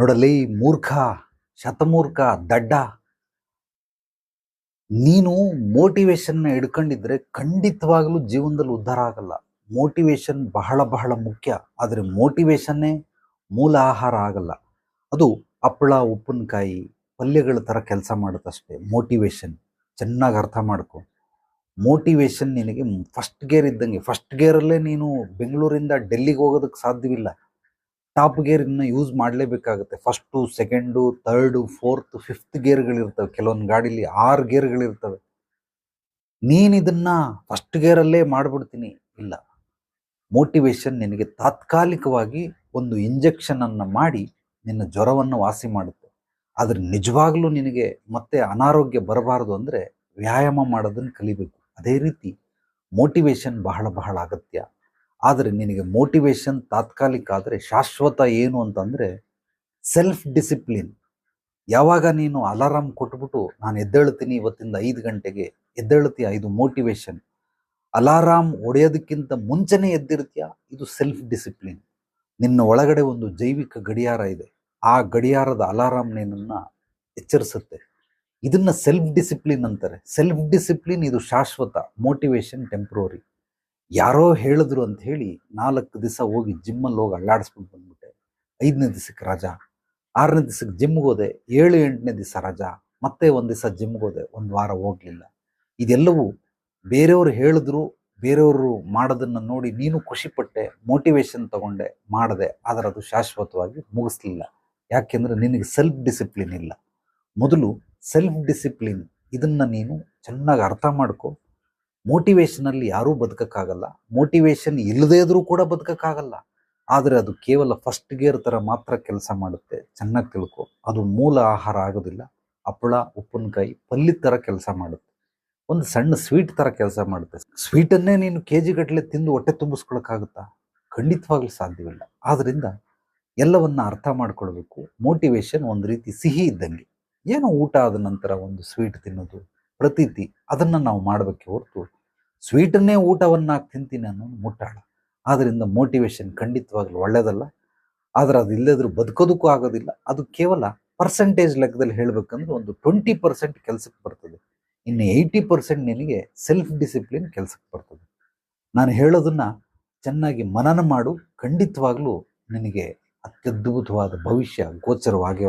ನೋಡಲಿ ಮೂರ್ಖ, ಶತಮೂರ್ಖ, ದಡ್ಡ. ನೀನು ಮೋಟಿವೇಶನ್ನ ಹಿಡ್ಕೊಂಡಿದ್ರೆ ಖಂಡಿತವಾಗ್ಲೂ ಜೀವನದಲ್ಲಿ ಉದ್ಧಾರ ಆಗಲ್ಲ. ಮೋಟಿವೇಶನ್ ಬಹಳ ಬಹಳ ಮುಖ್ಯ. ಆದರೆ ಮೋಟಿವೇಶನ್ನೇ ಮೂಲ ಆಹಾರ ಆಗಲ್ಲ. ಅದು ಹಪ್ಪಳ, ಉಪ್ಪಿನಕಾಯಿ, ಪಲ್ಯಗಳ ಥರ ಕೆಲಸ ಮಾಡುತ್ತಷ್ಟೇ. ಮೋಟಿವೇಶನ್ ಚೆನ್ನಾಗಿ ಅರ್ಥ ಮಾಡ್ಕೊ. ಮೋಟಿವೇಶನ್ ನಿನಗೆ ಫಸ್ಟ್ ಗೇರ್ ಇದ್ದಂಗೆ. ಫಸ್ಟ್ ಗೇರಲ್ಲೇ ನೀನು ಬೆಂಗಳೂರಿಂದ ಡೆಲ್ಲಿಗೆ ಹೋಗೋದಕ್ಕೆ ಸಾಧ್ಯವಿಲ್ಲ. ಟಾಪ್ ಗೇರ್ನ use ಮಾಡಲೇಬೇಕಾಗುತ್ತೆ. First, second third fourth, fifth ಗೇರ್ಗಳಿರ್ತವೆ. ಕೆಲವೊಂದು ಗಾಡೀಲಿ ಆರು ಗೇರ್ಗಳಿರ್ತವೆ. ನೀನು ಇದನ್ನ ಫಸ್ಟ್ ಗೇರಲ್ಲೇ ಮಾಡಿಬಿಡ್ತೀನಿ. ಇಲ್ಲ. ಮೋಟಿವೇಶನ್ ನಿನಗೆ ತಾತ್ಕಾಲಿಕವಾಗಿ ಒಂದು ಇಂಜೆಕ್ಷನ್ ಅನ್ನ ಮಾಡಿ ನಿನ್ನ ಜ್ವರವನ್ನು ವಾಸಿ ಮಾಡುತ್ತೆ. ಆದರೆ ನಿಜವಾಗ್ಲೂ ನಿನಗೆ ಮತ್ತೆ ಅನಾರೋಗ್ಯ ಬರಬಾರದು ಅಂದರೆ ವ್ಯಾಯಾಮ ಮಾಡೋದನ್ನು ಕಲಿಬೇಕು. ಅದೇ ರೀತಿ ಮೋಟಿವೇಶನ್ ಬಹಳ ಬಹಳ ಅಗತ್ಯ. ಆದರೆ ನಿನಗೆ ಮೋಟಿವೇಶನ್ ತಾತ್ಕಾಲಿಕ ಆದರೆ ಶಾಶ್ವತ ಏನು ಅಂತಂದರೆ ಸೆಲ್ಫ್ ಡಿಸಿಪ್ಲಿನ್ ಯಾವಾಗ ನೀನು ಅಲಾರಾಮ್ ಕೊಟ್ಬಿಟ್ಟು ನಾನು ಎದ್ದೇಳ್ತೀನಿ ಇವತ್ತಿಂದ ಐದು ಗಂಟೆಗೆ ಎದ್ದೇಳ್ತೀಯ ಇದು ಮೋಟಿವೇಶನ್ ಅಲಾರಾಮ್ ಒಡೆಯೋದಕ್ಕಿಂತ ಮುಂಚೆನೇ ಎದ್ದಿರ್ತೀಯ? ಇದು ಸೆಲ್ಫ್ ಡಿಸಿಪ್ಲಿನ್ ನಿನ್ನ ಒಳಗಡೆ ಒಂದು ಜೈವಿಕ ಗಡಿಯಾರ ಇದೆ. ಆ ಗಡಿಯಾರದ ಅಲಾರಾಮ್ ನಿನ್ನನ್ನು ಎಚ್ಚರಿಸುತ್ತೆ. ಇದನ್ನು ಸೆಲ್ಫ್ ಡಿಸಿಪ್ಲಿನ್ ಅಂತಾರೆ. ಸೆಲ್ಫ್ ಡಿಸಿಪ್ಲಿನ್ ಇದು ಶಾಶ್ವತ ಮೋಟಿವೇಶನ್ ಟೆಂಪ್ರವರಿ ಯಾರೋ ಹೇಳಿದ್ರು ಅಂತ ಹೇಳಿ ನಾಲ್ಕು ದಿವಸ ಹೋಗಿ ಜಿಮ್ಮಲ್ಲಿ ಹೋಗಿ ಅಳ್ಳಾಡಿಸ್ಬಿಟ್ಟು ಬಂದ್ಬಿಟ್ಟೆ. ಐದನೇ ದಿವಸಕ್ಕೆ ರಜಾ. ಆರನೇ ದಿವಸಕ್ಕೆ ಜಿಮ್ಗೆ ಹೋದೆ. ಏಳು, ಎಂಟನೇ ದಿವಸ ರಜಾ. ಮತ್ತೆ ಒಂದು ದಿವಸ ಜಿಮ್ಗೆ ಹೋದೆ. ಒಂದು ವಾರ ಹೋಗ್ಲಿಲ್ಲ. ಇದೆಲ್ಲವೂ ಬೇರೆಯವರು ಹೇಳಿದ್ರು, ಬೇರೆಯವರು ಮಾಡೋದನ್ನು ನೋಡಿ ನೀನು ಖುಷಿಪಟ್ಟೆ ಮೋಟಿವೇಶನ್ ತಗೊಂಡೆ, ಮಾಡಿದೆ. ಆದರೆ ಅದು ಶಾಶ್ವತವಾಗಿ ಮುಗಿಸ್ಲಿಲ್ಲ. ಯಾಕೆಂದರೆ ನಿನಗೆ ಸೆಲ್ಫ್ ಡಿಸಿಪ್ಲಿನ್ ಇಲ್ಲ. ಮೊದಲು ಸೆಲ್ಫ್ ಡಿಸಿಪ್ಲಿನ್ ಇದನ್ನು ನೀನು ಚೆನ್ನಾಗಿ ಅರ್ಥ ಮಾಡ್ಕೊ. ಮೋಟಿವೇಶನಲ್ಲಿ ಯಾರೂ ಬದುಕಕ್ಕಾಗಲ್ಲ. ಮೋಟಿವೇಶನ್ ಇಲ್ಲದೇ ಇದ್ರೂ ಕೂಡ ಬದುಕಕ್ಕಾಗಲ್ಲ. ಆದರೆ ಅದು ಕೇವಲ ಫಸ್ಟ್ ಗೇರ್ ಥರ ಮಾತ್ರ ಕೆಲಸ ಮಾಡುತ್ತೆ. ಚೆನ್ನಾಗಿ ತಿಳ್ಕೊ. ಅದು ಮೂಲ ಆಹಾರ ಆಗೋದಿಲ್ಲ. ಹಪ್ಪಳ, ಉಪ್ಪಿನಕಾಯಿ, ಪಲ್ಲಿ ಥರ ಕೆಲಸ ಮಾಡುತ್ತೆ. ಒಂದು ಸಣ್ಣ ಸ್ವೀಟ್ ಥರ ಕೆಲಸ ಮಾಡುತ್ತೆ. ಸ್ವೀಟನ್ನೇ ನೀನು ಕೆ ಜಿ ಗಟ್ಟಲೆ ತಿಂದು ಹೊಟ್ಟೆ ತುಂಬಿಸ್ಕೊಳಕ್ಕಾಗುತ್ತಾ? ಖಂಡಿತವಾಗ್ಲೂ ಸಾಧ್ಯವಿಲ್ಲ. ಆದ್ದರಿಂದ ಎಲ್ಲವನ್ನ ಅರ್ಥ ಮಾಡ್ಕೊಳ್ಬೇಕು. ಮೋಟಿವೇಶನ್ ಒಂದು ರೀತಿ ಸಿಹಿ ಇದ್ದಂಗೆ. ಏನೋ ಊಟ ಆದ ನಂತರ ಒಂದು ಸ್ವೀಟ್ ತಿನ್ನೋದು, ಪ್ರತೀತಿ, ಅದನ್ನು ನಾವು ಮಾಡಬೇಕೆ ಹೊರತು ಸ್ವೀಟನ್ನೇ ಊಟವನ್ನಾಗಿ ತಿಂತೀನಿ ಅನ್ನೋದು ಮುಟ್ಟಾಳ. ಆದ್ದರಿಂದ ಮೋಟಿವೇಶನ್ ಖಂಡಿತವಾಗ್ಲೂ ಒಳ್ಳೆಯದಲ್ಲ ಆದರೆ ಅದು ಇಲ್ಲದ್ರೂ ಬದುಕೋದಕ್ಕೂ ಆಗೋದಿಲ್ಲ. ಅದು ಕೇವಲ ಪರ್ಸೆಂಟೇಜ್ ಲೆಕ್ಕದಲ್ಲಿ ಹೇಳಬೇಕಂದ್ರೆ ಒಂದು ಟ್ವೆಂಟಿ ಪರ್ಸೆಂಟ್ ಕೆಲಸಕ್ಕೆ ಬರ್ತದೆ. ಇನ್ನು ಏಯ್ಟಿ ಪರ್ಸೆಂಟ್ ನಿನಗೆ ಸೆಲ್ಫ್ ಡಿಸಿಪ್ಲಿನ್ ಕೆಲಸಕ್ಕೆ ಬರ್ತದೆ. ನಾನು ಹೇಳೋದನ್ನು ಚೆನ್ನಾಗಿ ಮನನ ಮಾಡು. ಖಂಡಿತವಾಗಲೂ ನಿನಗೆ ಅತ್ಯದ್ಭುತವಾದ ಭವಿಷ್ಯ ಗೋಚರವಾಗೇ